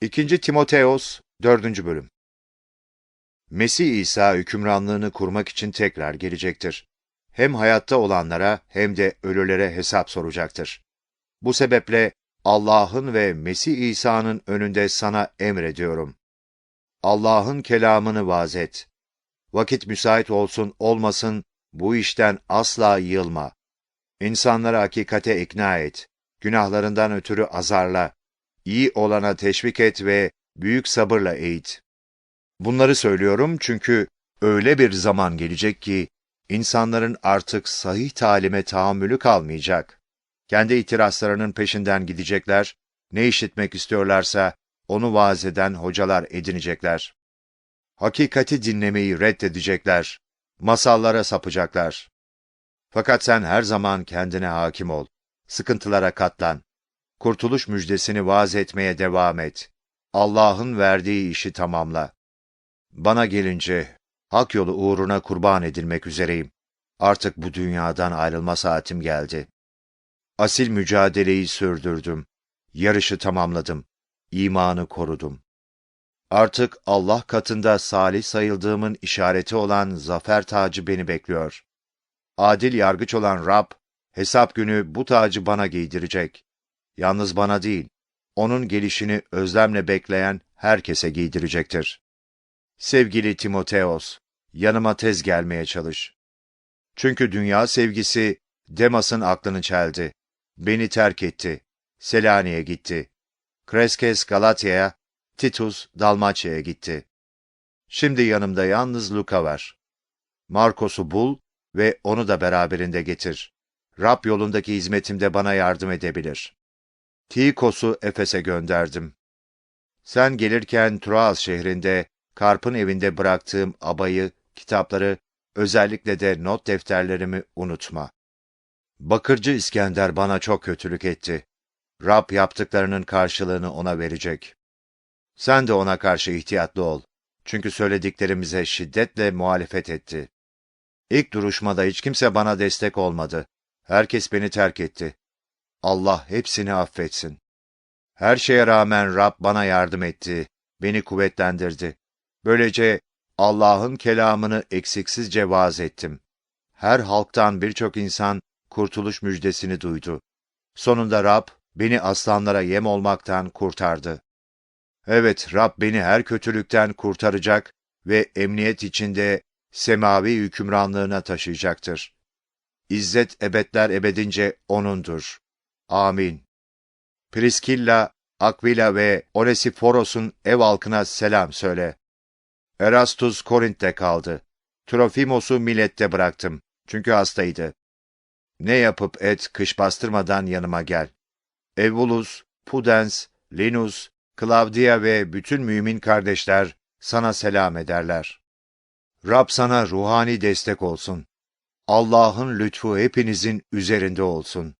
2. Timoteos 4. Bölüm Mesih İsa hükümranlığını kurmak için tekrar gelecektir. Hem hayatta olanlara hem de ölülere hesap soracaktır. Bu sebeple Allah'ın ve Mesih İsa'nın önünde sana emrediyorum. Allah'ın kelamını vaz et. Vakit müsait olsun olmasın bu işten asla yılma. İnsanları hakikate ikna et. Günahlarından ötürü azarla. İyi olana teşvik et ve büyük sabırla eğit. Bunları söylüyorum çünkü öyle bir zaman gelecek ki insanların artık sahih talime tahammülü kalmayacak. Kendi itirazlarının peşinden gidecekler, ne işitmek istiyorlarsa onu vaaz eden hocalar edinecekler. Hakikati dinlemeyi reddedecekler, masallara sapacaklar. Fakat sen her zaman kendine hakim ol, sıkıntılara katlan. Kurtuluş müjdesini vaaz etmeye devam et. Allah'ın verdiği işi tamamla. Bana gelince, hak yolu uğruna kurban edilmek üzereyim. Artık bu dünyadan ayrılma saatim geldi. Asil mücadeleyi sürdürdüm. Yarışı tamamladım. İmanı korudum. Artık Allah katında salih sayıldığımın işareti olan zafer tacı beni bekliyor. Adil yargıç olan Rab, hesap günü bu tacı bana giydirecek. Yalnız bana değil, onun gelişini özlemle bekleyen herkese giydirecektir. Sevgili Timoteos, yanıma tez gelmeye çalış. Çünkü dünya sevgisi Demas'ın aklını çeldi. Beni terk etti. Selanik'e gitti. Kreskes Galatya'ya, Titus Dalmaçya'ya gitti. Şimdi yanımda yalnız Luka var. Markos'u bul ve onu da beraberinde getir. Rab yolundaki hizmetimde bana yardım edebilir. Tikos'u Efes'e gönderdim. Sen gelirken Troas şehrinde Karp'ın evinde bıraktığım abayı, kitapları, özellikle de not defterlerimi unutma. Bakırcı İskender bana çok kötülük etti. Rab yaptıklarının karşılığını ona verecek. Sen de ona karşı ihtiyatlı ol. Çünkü söylediklerimize şiddetle muhalefet etti. İlk duruşmada hiç kimse bana destek olmadı. Herkes beni terk etti. Allah hepsini affetsin. Her şeye rağmen Rab bana yardım etti, beni kuvvetlendirdi. Böylece Allah'ın kelamını eksiksizce vaaz ettim. Her halktan birçok insan kurtuluş müjdesini duydu. Sonunda Rab beni aslanlara yem olmaktan kurtardı. Evet, Rab beni her kötülükten kurtaracak ve emniyet içinde semavi hükümranlığına taşıyacaktır. İzzet ebedler ebedince O'nundur. Amin. Priskilla, Akvila ve Onesiforos'un ev halkına selam söyle. Erastus Korint'te kaldı. Trofimos'u Milet'te bıraktım. Çünkü hastaydı. Ne yapıp et kış bastırmadan yanıma gel. Evulus, Pudens, Linus, Klavdia ve bütün mümin kardeşler sana selam ederler. Rab sana ruhani destek olsun. Allah'ın lütfu hepinizin üzerinde olsun.